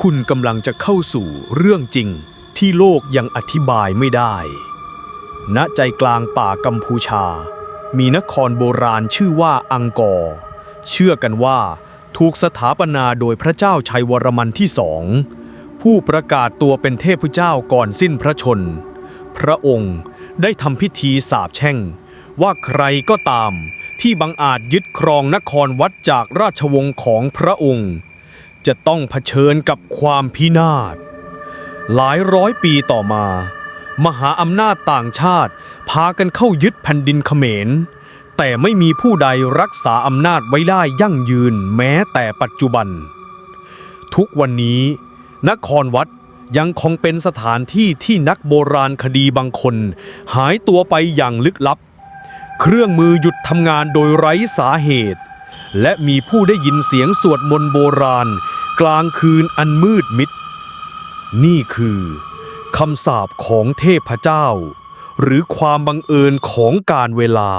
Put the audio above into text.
คุณกำลังจะเข้าสู่เรื่องจริงที่โลกยังอธิบายไม่ได้ ณ ใจกลางป่ากัมพูชา มีนครโบราณชื่อว่าอังกอร์ เชื่อกันว่าถูกสถาปนาโดยพระเจ้าชัยวรมันที่สอง ผู้ประกาศตัวเป็นเทพเจ้าก่อนสิ้นพระชน พระองค์ได้ทำพิธีสาปแช่ง ว่าใครก็ตามที่บังอาจยึดครองนครวัดจากราชวงศ์ของพระองค์ จะต้องเผชิญกับความพินาศ หลายร้อยปีต่อมา มหาอำนาจต่างชาติ พากันเข้ายึดแผ่นดินเขมร แต่ไม่มีผู้ใดรักษาอำนาจไว้ได้ยั่งยืนแม้แต่ปัจจุบัน ทุกวันนี้ นครวัดยังคงเป็นสถานที่ที่นักโบราณคดีบางคน หายตัวไปอย่างลึกลับ เครื่องมือหยุดทำงานโดยไร้สาเหตุ และมีผู้ได้ยินเสียงสวดมนต์โบราณ กลางคืนอันมืดมิด นี่คือคำสาปของเทพเจ้า หรือความบังเอิญของการเวลา